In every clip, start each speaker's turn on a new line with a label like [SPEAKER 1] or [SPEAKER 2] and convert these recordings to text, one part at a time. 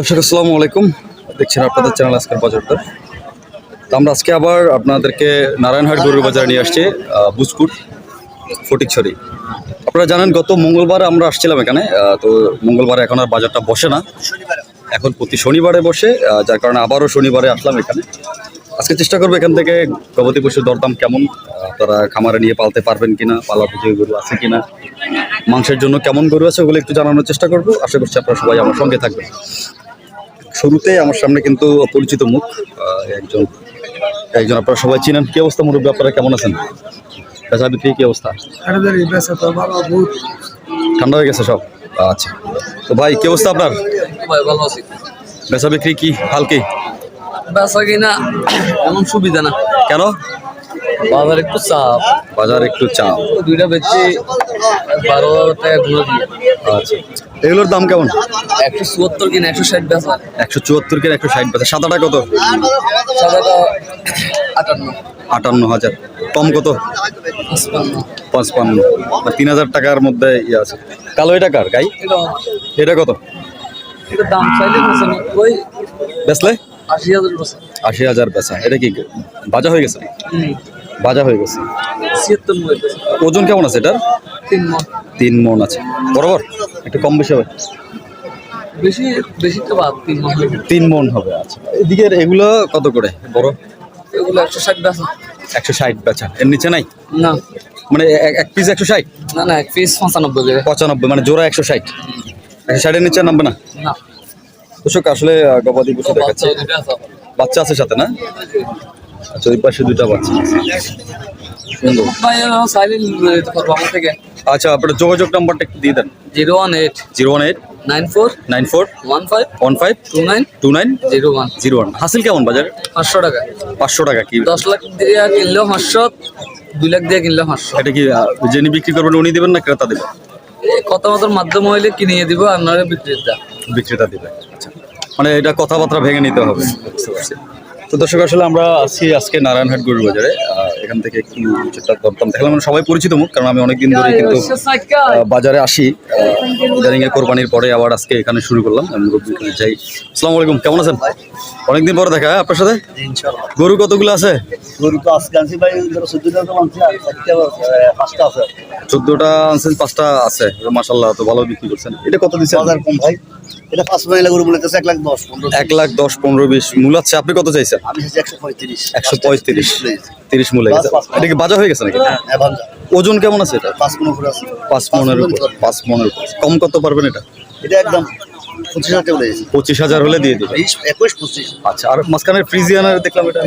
[SPEAKER 1] দর্শক, আসসালামু আলাইকুম। দেখছেন আপনাদের চ্যানেল আজকের বাজারটা তো আমরা আজকে আবার আপনাদেরকে নারায়ণহাট গরুর বাজারে নিয়ে আসছি বুজপুর ফটিকছড়ি। আপনারা জানেন, গত মঙ্গলবার আমরা আসছিলাম এখানে তো মঙ্গলবারে এখন আর বাজারটা বসে না। এখন প্রতি শনিবারে বসে যার কারণে আবারও শনিবারে আসলাম এখানে। আজকে চেষ্টা করব এখান থেকে গবাদি পশুর দরদাম কেমন আপনারা খামারে নিয়ে পালতে পারবেন কিনা, পালা পুজো গরু আছে কিনা, মাংসের জন্য কেমন গরু আছে ওগুলো একটু জানানোর চেষ্টা করব। আশা করছি আপনারা সবাই আমার সঙ্গে থাকবেন। শুরুতে আমার সামনে কিন্তু পরিচিত মুখ একজন একজন আপনারা সবাই চিনেন। কি অবস্থা মুরব্বী আপনারা কেমন আছেন? বেচা বিক্রি কি অবস্থা? ঠান্ডা হয়ে গেছে সব? আচ্ছা। তো ভাই কি অবস্থা আপনার?
[SPEAKER 2] ভালো আছি।
[SPEAKER 1] বেচা বিক্রি কি হাল কি?
[SPEAKER 2] বেচা কিনা এমন সুবিধা না।
[SPEAKER 1] কেন?
[SPEAKER 2] বাজার একটু চাপ।
[SPEAKER 1] বাজার একটু চাপ।
[SPEAKER 2] দুইটা বেচছি বারো টাকা ঘুরে দিয়ে
[SPEAKER 1] আচ্ছা এগুলোর দাম কেমন?
[SPEAKER 2] একশো চুয়াত্তর কিনা একশো ষাট বেচা।
[SPEAKER 1] একশো চুয়াত্তর কেন একশো ষাট বেচা। সাদাটা কত?
[SPEAKER 2] সাদাটা আটান্ন।
[SPEAKER 1] আটান্ন হাজার। কম কত?
[SPEAKER 2] পঁচপান্ন।
[SPEAKER 1] আর তিন হাজার টাকার মধ্যে ইয়ে আছে। কালো এটা কার গাই?
[SPEAKER 2] এটা
[SPEAKER 1] কত?
[SPEAKER 2] এটা দাম চাইলে পঁচানব্বই
[SPEAKER 1] বেচলে?
[SPEAKER 2] আশি হাজার বেচা।
[SPEAKER 1] আশি হাজার বেচা। এটা কি বাজা হয়ে গেছে? বাজা হয়ে গেছে। ওজন কেমন আছে এটার?
[SPEAKER 2] তিন
[SPEAKER 1] মন। আছে। বরাবর? একটু কম বেশি হবে?
[SPEAKER 2] বেশি বেশি তো তিন
[SPEAKER 1] মন হবে আচ্ছা। এদিকে এগুলো কত করে? বড়?
[SPEAKER 2] এগুলো একশো ষাট বেচা।
[SPEAKER 1] একশো ষাট বেচা। এর নিচে নাই?
[SPEAKER 2] না।
[SPEAKER 1] মানে এক- পিস একশো ষাট?
[SPEAKER 2] না না এক পিস পঁচানব্বই
[SPEAKER 1] পঁচানব্বই মানে জোড়া একশো ষাট। একশো ষাটের নিচে নামবে না?
[SPEAKER 2] না।
[SPEAKER 1] আসলে গবাদি পশু দেখাচ্ছে। বাচ্চা আছে সাথে না? আচ্ছা ওই পাশে দুইটা বাচ্চা। সুন্দর। আচ্ছা আপনার যোগাযোগ নাম্বারটা একটু দিয়ে দেন।
[SPEAKER 2] Zero one eight
[SPEAKER 1] zero one eight
[SPEAKER 2] nine four
[SPEAKER 1] nine four
[SPEAKER 2] one five
[SPEAKER 1] one five
[SPEAKER 2] two nine
[SPEAKER 1] two nine
[SPEAKER 2] zero one.
[SPEAKER 1] Zero one. হাসিল কেমন বাজারে?
[SPEAKER 2] পাঁচশো টাকা।
[SPEAKER 1] পাঁচশো টাকা কি?
[SPEAKER 2] দশ লাখ দিয়ে কিনলেও পাঁচশো দুই লাখ দিয়ে কিনলেও পাঁচশো।
[SPEAKER 1] এটা কি যিনি বিক্রি করবেন উনি দেবেন না ক্রেতা দেবেন
[SPEAKER 2] মতোর মাধ্যম হইলে কিনিয়ে দিব আপনারা বিক্রেতা।
[SPEAKER 1] বিক্রেতা দেবে। আচ্ছা। মানে এটা কথাবার্তা ভেঙে নিতে হবে। বুঝতে পারছি। তো দর্শক আসলে আমরা আছি আজকে নারায়ণহাট গরু বাজারে। এখান থেকে একটু কিছুটা দরদাম দেখলাম। মানে সবাই পরিচিত মুখ কারণ আমি অনেকদিন ধরে কিন্তু আহ, বাজারে আসি। ইদানিং এর কোরবানির পরে আবার আজকে এখানে শুরু করলাম। আমি যাই। আসসালামু আলাইকুম কেমন আছেন? অনেকদিন পরে দেখা হ্যাঁ, আপনার সাথে? গরু কতগুলো আছে?
[SPEAKER 3] গরু তো আজকে আনছি ভাই চোদ্দটা তো আনছি আর চারটে পাঁচটা আছে।
[SPEAKER 1] চোদ্দটা আনছেন পাঁচটা আছে। মাসাল্লাহ তো ভালো বিক্রি করছেন। এটা কত দিচ্ছেন?
[SPEAKER 3] বাজার কম ভাই। এটা পাঁচ মহিলা গরু বলেছে এক লাখ দশ পনেরো
[SPEAKER 1] এক লাখ দশ পনেরো বিশ। মূল আপনি কত চাইছেন?
[SPEAKER 3] আমি চাইছি একশো পঁয়ত্রিশ।
[SPEAKER 1] একশো পঁয়ত্রিশ। তিরিশ মূল এটা কি বাজা হয়ে গেছে নাকি?
[SPEAKER 3] হ্যাঁ
[SPEAKER 1] ওজন কেমন আছে এটা?
[SPEAKER 3] পাঁচ আছে।
[SPEAKER 1] পাঁচ মনের উপর। পাঁচ কম কত পারবেন এটা?
[SPEAKER 3] এটা একদম পঁচিশ হাজার
[SPEAKER 1] পঁচিশ হাজার হলে দিয়ে
[SPEAKER 3] একুশ পঁচিশ।
[SPEAKER 1] আচ্ছা আর মাঝখানে ফ্রিজিয়ানার দেখলাম এটা।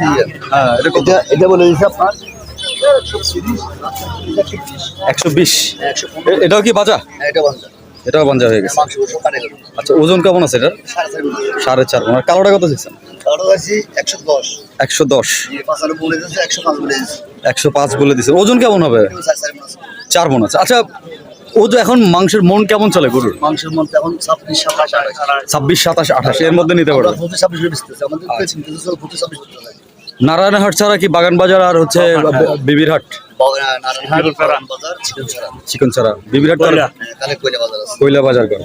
[SPEAKER 3] দিয়ে
[SPEAKER 1] হ্যাঁ এটা
[SPEAKER 3] এটা এটা বলে দিয়েছে আপনার
[SPEAKER 1] একশো বিশ। এটাও কি বাজা?
[SPEAKER 3] হ্যাঁ, এটা
[SPEAKER 1] এটাও বাঞ্জা হয়ে গেছে। আচ্ছা ওজন কেমন আছে এটার?
[SPEAKER 3] সাড়ে চার।
[SPEAKER 1] মন। আর কালোটা কত দিচ্ছেন
[SPEAKER 3] একশো দশ।
[SPEAKER 1] একশো
[SPEAKER 3] বলে পাঁচ বলে
[SPEAKER 1] বলে দিচ্ছে ওজন কেমন হবে?
[SPEAKER 3] চার
[SPEAKER 1] মন আছে। আচ্ছা ও তো এখন মাংসের মন কেমন চলে গরুর?
[SPEAKER 3] মাংসের মন এখন ছাব্বিশ সাতাশ আঠাশ।
[SPEAKER 1] ছাব্বিশ সাতাশ আঠাশ এর মধ্যে নিতে পারবে।
[SPEAKER 3] করতে হয়
[SPEAKER 1] নারায়ণহাট ছাড়া কি বাগান বাজার আর হচ্ছে বিবির হাট
[SPEAKER 3] চিকেন ছাড়া
[SPEAKER 1] বিবির হাট
[SPEAKER 3] কয়লা বাজার
[SPEAKER 1] কয়লা বাজার করে।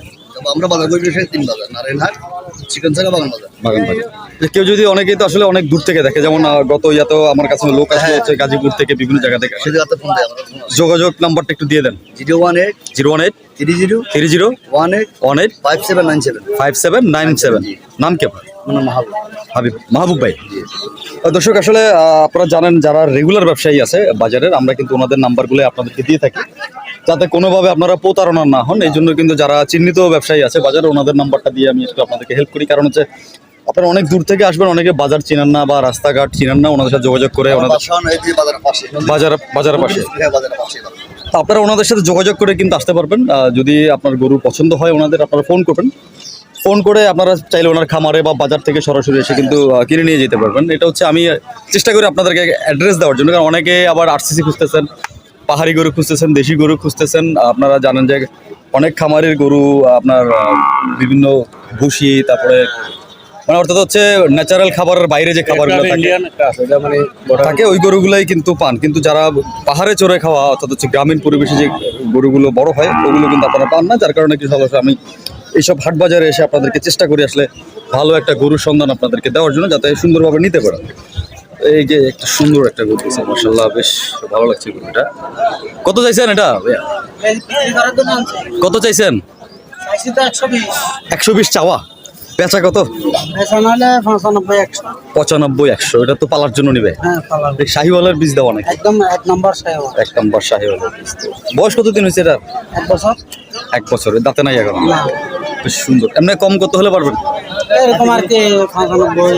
[SPEAKER 3] আমরা বাজার করি তিন বাজার নারায়ণহাট চিকেন ছাড়া বাগান বাজার?
[SPEAKER 1] বাগান বাজার। কেউ যদি অনেকেই তো আসলে অনেক দূর থেকে দেখে যেমন গত ইয়াতো আমার কাছে লোক আসলে হচ্ছে গাজীপুর থেকে বিভিন্ন জায়গা থেকে যোগাযোগ নাম্বারটা একটু দিয়ে দেন।
[SPEAKER 3] Zero one eight
[SPEAKER 1] zero one eight
[SPEAKER 3] three zero
[SPEAKER 1] three zero
[SPEAKER 3] one eight
[SPEAKER 1] one eight
[SPEAKER 3] five seven nine seven.
[SPEAKER 1] Five seven nine seven নাম কে আপনার?
[SPEAKER 3] মাহাবুব।
[SPEAKER 1] হাবিব মাহবুব ভাই। দর্শক আসলে আপনারা জানেন যারা রেগুলার ব্যবসায়ী আছে বাজারের আমরা কিন্তু ওনাদের নাম্বারগুলো আপনাদেরকে দিয়ে থাকি। যাতে কোনোভাবে আপনারা প্রতারণা না হন এই জন্য কিন্তু যারা চিহ্নিত ব্যবসায়ী আছে বাজারে ওনাদের নাম্বারটা দিয়ে আমি একটু আপনাদেরকে হেল্প করি। কারণ হচ্ছে আপনারা অনেক দূর থেকে আসবেন অনেকে বাজার চিনেন না বা রাস্তাঘাট চিনেন না ওনাদের সাথে যোগাযোগ করে ওনাদের বাজার বাজারের পাশে।
[SPEAKER 3] বাজারের পাশে।
[SPEAKER 1] তো আপনারা ওনাদের সাথে যোগাযোগ করে কিন্তু আসতে পারবেন। যদি আপনার গরু পছন্দ হয় ওনাদের আপনারা ফোন করবেন। ফোন করে আপনারা চাইলে ওনার খামারে বা বাজার থেকে সরাসরি এসে কিন্তু কিনে নিয়ে যেতে পারবেন। এটা হচ্ছে আমি চেষ্টা করি আপনাদেরকে অ্যাড্রেস দেওয়ার জন্য। কারণ অনেকে আবার আরসিসি খুঁজতেছেন পাহাড়ি গরু খুঁজতেছেন দেশি গরু খুঁজতেছেন। আপনারা জানেন যে অনেক খামারের গরু আপনার বিভিন্ন ভুসি তারপরে মানে অর্থাৎ হচ্ছে ন্যাচারাল খাবারের বাইরে যে খাবারগুলো থাকে
[SPEAKER 3] মানে
[SPEAKER 1] থাকে ওই গরুগুলাই কিন্তু পান। কিন্তু যারা পাহাড়ে চড়ে খাওয়া অর্থাৎ হচ্ছে গ্রামীণ পরিবেশে যে গরুগুলো বড় হয় ওগুলো কিন্তু আপনারা পান না। যার কারণে কি সমস্যা আমি এইসব হাট বাজারে এসে আপনাদেরকে চেষ্টা করি আসলে ভালো একটা গরুর সন্ধান আপনাদেরকে দেওয়ার জন্য যাতে সুন্দরভাবে নিতে পারেন। এই যে একটা সুন্দর একটা গরু দিচ্ছে মার্শাল্লাহ বেশ ভালো লাগছে গরুটা। কত চাইছেন এটা? কত চাইছেন? একশো বিশ চাওয়া। পেঁচা কত?
[SPEAKER 3] পঁচানব্বই একশো।
[SPEAKER 1] এটা তো পালার জন্য নিবে।
[SPEAKER 3] হ্যাঁ পালার।
[SPEAKER 1] বীজ দেওয়া নাকি?
[SPEAKER 3] একদম এক নম্বর সাহেব
[SPEAKER 1] এক নম্বর শাহিওয়ালার বীজ বয়স কতদিন হয়েছে এটা?
[SPEAKER 3] এক বছর।
[SPEAKER 1] এক বছর দাঁতে নাই এখন? বেশ সুন্দর। এমনি কম করতে হলে পারবেন?
[SPEAKER 3] পঁচানব্বই।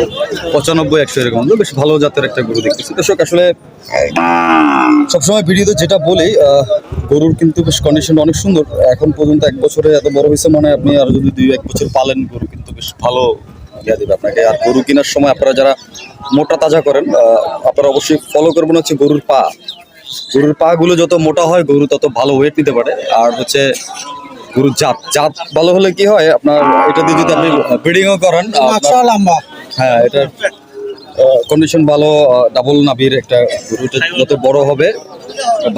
[SPEAKER 1] পঁচানব্বই, একশো এরকম। বেশ ভালো জাতের একটা গরু দেখতেছি। দর্শক, আসলে, সবসময় ভিডিওতে যেটা বলি গরুর কিন্তু বেশ কন্ডিশন অনেক সুন্দর। এখন পর্যন্ত এক বছরে এত বড় হয়েছে মানে আপনি আর যদি দুই, এক বছর পালেন, গরু কিন্তু বেশ ভালো ইয়া দেবে আপনাকে। আর গরু কেনার সময় আপনারা যারা মোটা তাজা করেন আপনারা অবশ্যই ফলো করবেন হচ্ছে গরুর পা। গরুর পা গুলো যত মোটা হয়, গরু তত ভালো ওয়েট নিতে পারে। আর হচ্ছে গরুর জাত। জাত ভালো হলে কি হয় আপনার এটা দিয়ে যদি আপনি ব্রিডিংও করেন
[SPEAKER 3] লম্বা।
[SPEAKER 1] হ্যাঁ এটা কন্ডিশন ভালো ডাবল নাভির একটা গরুটা যত বড় হবে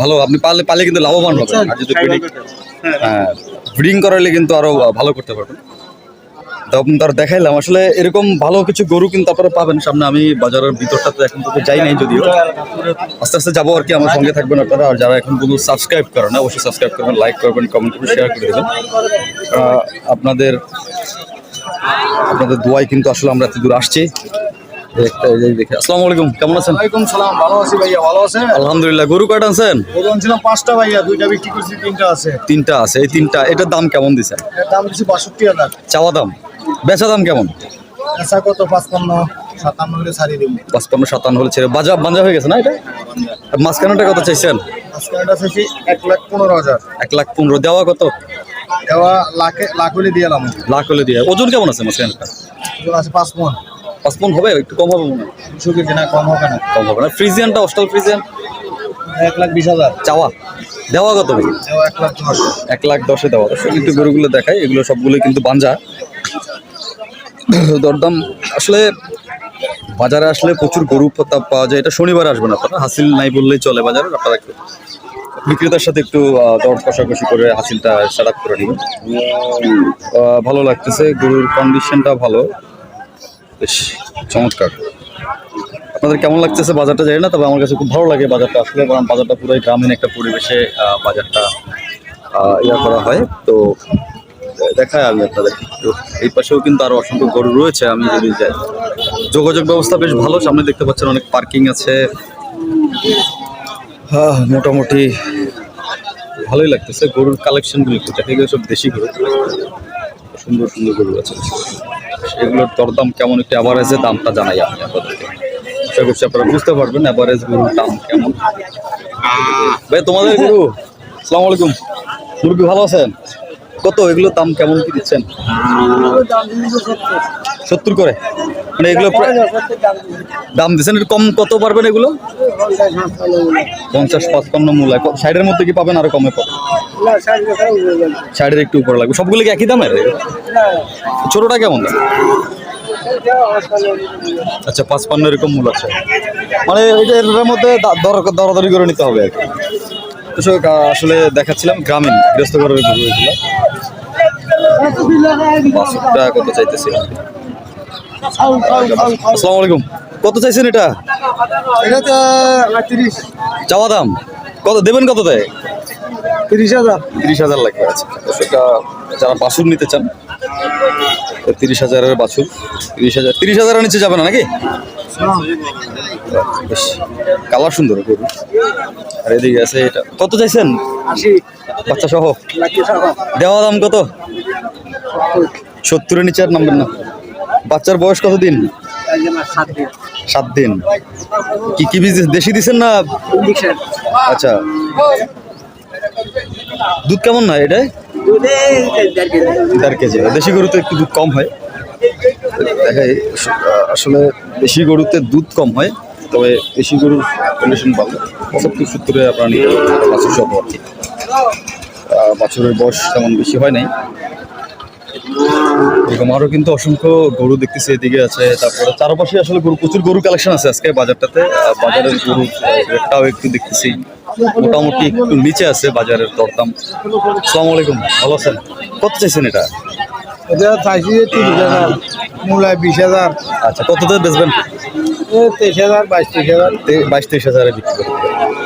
[SPEAKER 1] ভালো আপনি পারলে পারলে কিন্তু লাভবান হবে আর যদি ব্রিডিং হ্যাঁ ব্রিডিং করালে কিন্তু আরও ভালো করতে পারবেন। তার দেখাইলাম। আসলে এরকম ভালো কিছু গরু কিন্তু আপনারা পাবেন সামনে। আমি বাজারের ভিতরটাতে এখন তো যাই নাই যদিও। আস্তে আস্তে যাব আর কি আমার সঙ্গে থাকবেন আপনারা। আর যারা এখন পর্যন্ত সাবস্ক্রাইব করেন না অবশ্যই সাবস্ক্রাইব করবেন লাইক করবেন কমেন্ট করবেন শেয়ার করে দেবেন। আপনাদের আপনাদের দোয়াই কিন্তু আসলে আমরা এত দূর আসছি আসসালামু আলাইকুম কেমন আছেন?
[SPEAKER 4] ওয়ালাইকুম সালাম ভালো আছি ভাইয়া ভালো আছেন?
[SPEAKER 1] আলহামদুলিল্লাহ গরু কাটা আনছেন?
[SPEAKER 4] গরু আনছিলাম পাঁচটা ভাইয়া দুইটা বিক্রি করছি তিনটা আছে।
[SPEAKER 1] তিনটা আছে এই তিনটা এটার দাম কেমন দিছেন
[SPEAKER 4] দাম দিচ্ছি বাষট্টি হাজার।
[SPEAKER 1] চাওয়া দাম? বেচা দাম কেমন?
[SPEAKER 4] আচ্ছা কত? পাঁচপান্ন সাতান্ন হলে ছাড়িয়ে দেবো।
[SPEAKER 1] পাঁচপান্ন সাতান্ন হলে ছেড়ে বাজা বাঞ্জা হয়ে গেছে না এটা? মাঝখানেটা কত চাইছেন?
[SPEAKER 4] চাইছি এক লাখ পনেরো হাজার।
[SPEAKER 1] এক লাখ পনেরো। দেওয়া কত?
[SPEAKER 4] দেওয়া লাখে লাখ হলে দিয়ে এলাম
[SPEAKER 1] লাখ হলে দিয়ে ওজন কেমন আছে মাঝখানেটা?
[SPEAKER 4] ওজন আছে পাঁচ মন।
[SPEAKER 1] পাঁচপন হবে? একটু কম হবে মনে হয়।
[SPEAKER 4] দুশো কেজি না কম হবে না।
[SPEAKER 1] কম হবে না। ফ্রিজিয়ানটা অস্টাল ফ্রিজিয়ান?
[SPEAKER 4] এক লাখ বিশ হাজার।
[SPEAKER 1] চাওয়া? দেওয়া কত
[SPEAKER 4] এক লাখ দশ।
[SPEAKER 1] এক লাখ দশে দেওয়া। একটু গরুগুলো দেখাই। এগুলো সবগুলোই কিন্তু বাঞ্জা। দরদাম, আসলে বাজারে আসলে প্রচুর গরু পাওয়া যায়। এটা শনিবার আসবেন আপনারা হাসিল নাই বললেই চলে বাজারে। আপনারা বিক্রেতার সাথে একটু দর কষাকষি করে হাসিলটা সেট আপ করে নেবেন। ভালো লাগতেছে, গরুর কন্ডিশনটা ভালো। বেশ চমৎকার। আপনাদের কেমন লাগতেছে বাজারটা জানি না, তবে আমার কাছে খুব ভালো লাগে বাজারটা আসলে, কারণ বাজারটা পুরোই গ্রামীণ একটা পরিবেশে বাজারটা ইয়া করা হয়। তো দেখায় আমি আপনাদের একটু এই পাশেও কিন্তু আরও অসংখ্য গরু রয়েছে আমি যদি যাই। যোগাযোগ ব্যবস্থা বেশ ভালো সামনে দেখতে পাচ্ছেন অনেক পার্কিং আছে। হ্যাঁ, মোটামুটি ভালোই লাগতেছে গরুর কালেকশনগুলো একটু দেখা গেলে সব দেশি গরু। সুন্দর সুন্দর গরু আছে। সেগুলোর দরদাম কেমন একটু অ্যাভারেজে দামটা জানাই আমি আপনাদেরকে। আশা করছি আপনারা বুঝতে পারবেন অ্যাভারেজ গরুর দাম কেমন। ভাই তোমাদের গরু? আসসালামু আলাইকুম। মুরগি ভালো আছেন? কত? এগুলোর দাম কেমন কি দিচ্ছেন? সত্তর করে। মানে এগুলো দাম দিচ্ছেন? কম কত পারবেন এগুলো? পঞ্চাশ পাঁচপান্ন মূলায়। সাইডের মধ্যে কি পাবেন? আরও কমে পাবেন। সাইডের একটু উপরে লাগবে। সবগুলো কি একই দামের? ছোটটা কেমন? দাম আচ্ছা পাঁচপান্ন এরকম মূল আছে। মানে এটা এর মধ্যে দরাদরি করে নিতে হবে আর কি। আহ, আসলে দেখাচ্ছিলাম গ্রামীণ গৃহস্থ ঘরের গরু এগুলো কত চাইতেছি? আসসালামু আলাইকুম। কত চাইছেন এটা?
[SPEAKER 4] এটা
[SPEAKER 1] চাওয়া দাম? কত দেবেন কত দেয়
[SPEAKER 4] তিরিশ হাজার।
[SPEAKER 1] তিরিশ হাজার লাগবে আচ্ছা সেটা যারা বাছুর নিতে চান তিরিশ হাজারের বাছুর তিরিশ হাজার তিরিশ হাজারের নিচে যাবে না নাকি? বেশ কালার সুন্দর গরু। আর এদিকে আছে এটা। কত চাইছেন? বাচ্চা সহ। দেওয়া দাম কত? সত্তরের নিচে আর নামবেন না। বাচ্চার বয়স কত দিন
[SPEAKER 4] সাত দিন।
[SPEAKER 1] কি কি বীজ দেশি দিছেন না? আচ্ছা। দুধ কেমন না এটা
[SPEAKER 4] দুধে দেড় কেজি।
[SPEAKER 1] দেড় কেজি। দেশি গরুতে একটু দুধ কম হয়। আসলে দেশি গরুতে দুধ কম হয়, তবে দেশি গরুর কন্ডিশন ভালো। পঁচাত্তর, সত্তরে আপনার নিতে বাছুর সহ বাছুরের বয়স তেমন বেশি হয় নাই। এরকম আরও কিন্তু অসংখ্য গরু দেখতেছি, এদিকে আছে, তারপরে চারপাশে আসলে গরু প্রচুর গরু কালেকশন আছে আজকে বাজারটাতে। বাজারের গরু রেটটাও একটু দেখতেছি। মোটামুটি একটু নিচে আছে বাজারের দরদাম। আসসালামু আলাইকুম, ভালো আছেন? কত চাইছেন এটা?
[SPEAKER 4] এটা চাইছি যে তিরিশ হাজার মূলায় বিশ হাজার।
[SPEAKER 1] আচ্ছা বেচবেন?
[SPEAKER 4] তেইশ হাজার বাইশ তেইশ হাজার।
[SPEAKER 1] বাইশ তেইশ হাজারে বিক্রি করবেন।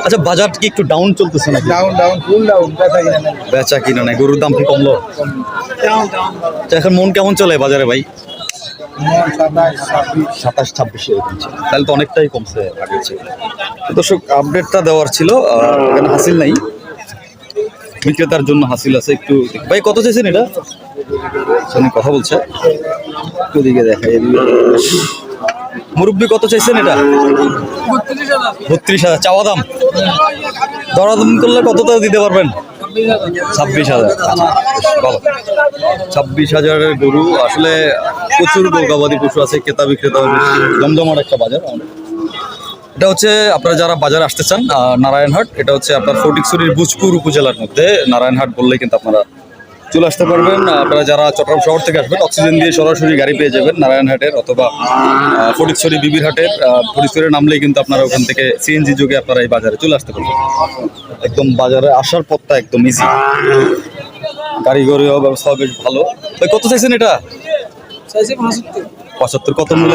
[SPEAKER 1] আচ্ছা বাজার কি একটু ডাউন চলতেছে নাকি?
[SPEAKER 4] ডাউন ডাউন ফুল ডাউন বেচা কিনা নেই।
[SPEAKER 1] বেচা কিনা নাই গরুর দাম কি কমলো?
[SPEAKER 4] ডাউন
[SPEAKER 1] এখন মন কেমন চলে বাজারে ভাই?
[SPEAKER 4] সাতাশ ছাব্বিশ।
[SPEAKER 1] এরকম ছিল। তাহলে তো অনেকটাই কমছে তো দর্শক আপডেটটা দেওয়ার ছিল হাসিল নাই। বিক্রেতার জন্য হাসিল আছে একটু ভাই কত চাইছেন এটা? উনি কথা বলছে। একটু দিকে দেখাই। মুরব্বি কত চাইছেন এটা? বত্রিশ হাজার চাওয়া দাম? দরাদাম করলে কত দিতে পারবেন? ছাব্বিশ হাজার আচ্ছা, ভালো ছাব্বিশ হাজারের গরু আসলে প্রচুর গবাদি পশু আছে ক্রেতা বিক্রেতা জমজমাট একটা বাজার এটা হচ্ছে আপনারা যারা বাজারে আসতে চান নারায়ণহাট এটা হচ্ছে আপনার ফটিকছড়ির বুজপুর উপজেলার মধ্যে। নারায়ণহাট বললেই কিন্তু আপনারা চলে আসতে পারবেন। আপনারা যারা চট্টগ্রাম শহর থেকে আসবেন অক্সিজেন দিয়ে সরাসরি গাড়ি পেয়ে যাবেন নারায়ণহাটের অথবা ফটিকছড়ি বিবির হাটের ফটিকছড়ি নামলেই কিন্তু আপনারা ওখান থেকে সিএনজি যোগে আপনারা এই বাজারে চলে আসতে পারবেন। একদম বাজারে আসার পথটা একদম ইজি গড়িও ব্যবস্থা বেশ ভালো। কত চাইছেন এটা?
[SPEAKER 2] পঁচাত্তর।
[SPEAKER 1] কত মূল্য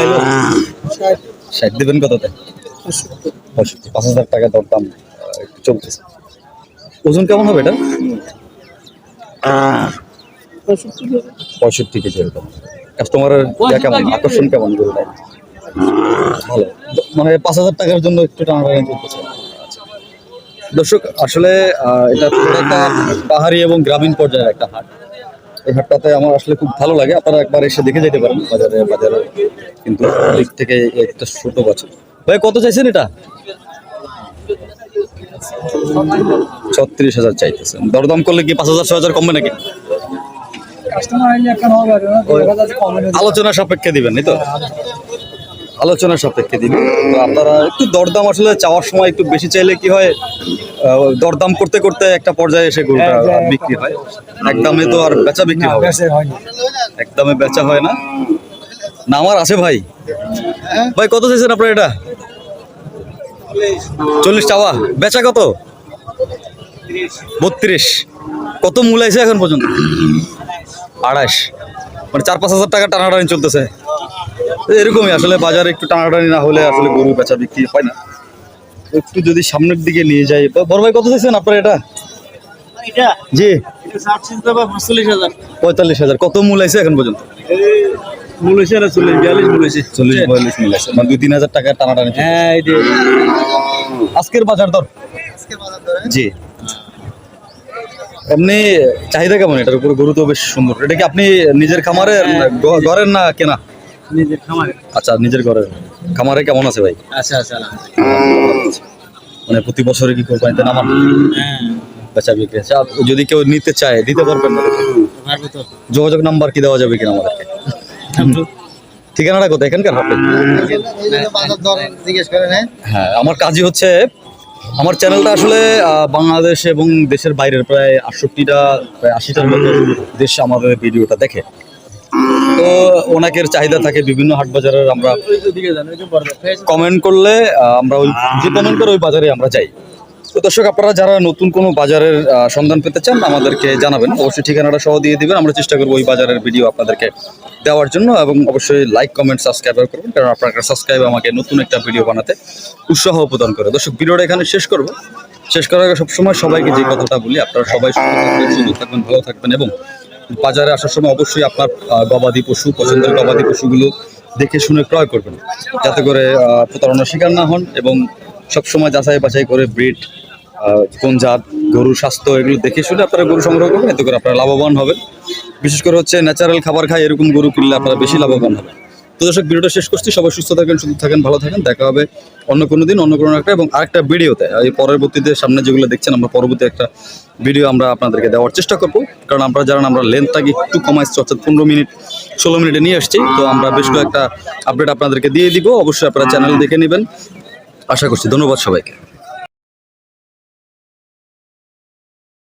[SPEAKER 1] ষাট দেবেন কততে? পঁয়ষট্টি। পাঁচ হাজার টাকা দরদাম চলতেছে। ওজন কেমন হবে এটা? পঁয়ষট্টি কেজি এরকম। কাস্টমারের কেমন? আকর্ষণ কেমন গরুটায় ভালো। মানে পাঁচ হাজার টাকার জন্য একটু টানাটানি চলতেছে। দর্শক আসলে এটা একটা পাহাড়ি এবং গ্রামীণ পর্যায়ের একটা হাট। এই হাটটাতে আমার আসলে খুব ভালো লাগে। আপনারা একবার এসে দেখে যেতে পারেন বাজারে বাজারে কিন্তু দিক থেকে একটা ছোট বছর। ভাই কত চাইছেন এটা? ছত্রিশ হাজার চাইতেছেন দরদাম করলে কি পাঁচ হাজার ছ হাজার কমবে নাকি?
[SPEAKER 2] কমে
[SPEAKER 1] আলোচনা সাপেক্ষে দিবেন এই তো? আলোচনা সাপেক্ষে। দিবেন। তো আপনারা একটু দরদাম আসলে চাওয়ার সময় একটু বেশি চাইলে কি হয় আহ, দরদাম করতে করতে একটা পর্যায়ে এসে গরুটা বিক্রি হয়। একদমে তো আর বেচা বিক্রি হবে একদমে বেচা হয় না। না আমার আছে ভাই? ভাই কত চাইছেন আপনার এটা? চল্লিশ চাওয়া বেচা কত? বত্রিশ। কত মূলাইছে এখন পর্যন্ত? আড়াইশ। মানে চার পাঁচ হাজার টাকা টানাটানি চলতেছে। এরকমই আসলে বাজারে একটু টানাটানি না হলে আসলে গরু বেচা বিক্রি হয় না। একটু যদি সামনের দিকে নিয়ে যাই। বড় ভাই কত চাইছেন আপনার এটা? জি।
[SPEAKER 3] পঁয়তাল্লিশ হাজার।
[SPEAKER 1] কত মূলাইছে এখন পর্যন্ত?
[SPEAKER 3] মূল হয়েছে না চল্লিশ বিয়াল্লিশ মূল হয়েছে
[SPEAKER 1] চল্লিশ বয়াল্লিশ মিলাইছে মানে দুই তিন হাজার টাকা টানাটানি।
[SPEAKER 3] হ্যাঁ এই যে।
[SPEAKER 1] আজকের বাজার দর? জি। এমনি চাহিদা কেমন? এটার উপরে গরু তো বেশ সুন্দর। এটা কি আপনি নিজের খামারে ঘরের না কেনা?
[SPEAKER 3] নিজের খামারে।
[SPEAKER 1] আচ্ছা নিজের ঘরের। খামারে কেমন আছে ভাই?
[SPEAKER 3] আচ্ছা আচ্ছা
[SPEAKER 1] মানে প্রতি বছরে কি কোরবানিতে নামান?
[SPEAKER 3] হ্যাঁ।
[SPEAKER 1] বেচা বিক্রি আচ্ছা যদি কেউ নিতে চায় দিতে পারবেন না। যোগাযোগ নাম্বার কি দেওয়া যাবে কিনা আমাদেরকে? ঠিকানাটা কোথায়? এখানকার হাটে
[SPEAKER 4] বাজার দর জিজ্ঞেস করে নেয়
[SPEAKER 1] হ্যাঁ আমার কাজই হচ্ছে আমার চ্যানেলটা আসলে বাংলাদেশ এবং দেশের বাইরের প্রায় আটষট্টিটা প্রায় আশিটার মতো দেশ আমাদের ভিডিওটা দেখে। তো ওনাকের চাহিদা থাকে বিভিন্ন হাট বাজারের আমরা কমেন্ট করলে আমরা ওই যে কমেন্ট করে ওই বাজারে আমরা যাই। তো দর্শক, আপনারা যারা নতুন কোনো বাজারের সন্ধান পেতে চান, আমাদেরকে জানাবেন। অবশ্যই ঠিকানাটা সহ দিয়ে দিবেন। আমরা চেষ্টা করব ওই বাজারের ভিডিও আপনাদেরকে দেওয়ার জন্য এবং অবশ্যই লাইক কমেন্ট সাবস্ক্রাইব করবেন। কারণ আপনার সাবস্ক্রাইব আমাকে নতুন একটা ভিডিও বানাতে উৎসাহ প্রদান করে। দর্শক, ভিডিওটা এখানে শেষ করব। শেষ করার আগে সবসময় সবাইকে যে কথাটা বলি, আপনারা সবাই সুন্দর থাকবেন, ভালো থাকবেন এবং বাজারে আসার সময় অবশ্যই আপনার গবাদি পশু, পছন্দের গবাদি পশুগুলো দেখে শুনে ক্রয় করবেন। যাতে করে প্রতারণার শিকার না হন এবং সবসময় যাচাই বাছাই করে ব্রিড কোন জাত গরুর স্বাস্থ্য এগুলো দেখে শুনে আপনারা গরু সংগ্রহ করবেন, এতে করে আপনারা লাভবান হবেন। বিশেষ করে হচ্ছে ন্যাচারাল খাবার খায়, এরকম গরু কিনলে আপনারা বেশি লাভবান হবেন। তো দর্শক, ভিডিওটা শেষ করছি, সবাই সুস্থ থাকেন সুস্থ থাকেন, ভালো থাকেন, দেখা হবে অন্য কোনো দিন, অন্য কোনো একটা এবং আরেকটা ভিডিওতে। এই পরবর্তীতে সামনে যেগুলো দেখছেন, আমরা পরবর্তী একটা ভিডিও আমরা আপনাদেরকে দেওয়ার চেষ্টা করব। কারণ আমরা জানেন আমরা লেন্থটাকে একটু কমাইছি অর্থাৎ পনেরো মিনিট, ষোলো মিনিটে নিয়ে আসছি। তো আমরা বেশ কয়েকটা আপডেট আপনাদেরকে দিয়ে দিব। অবশ্যই আপনারা চ্যানেল দেখে নেবেন। আশা করছি, ধন্যবাদ সবাইকে।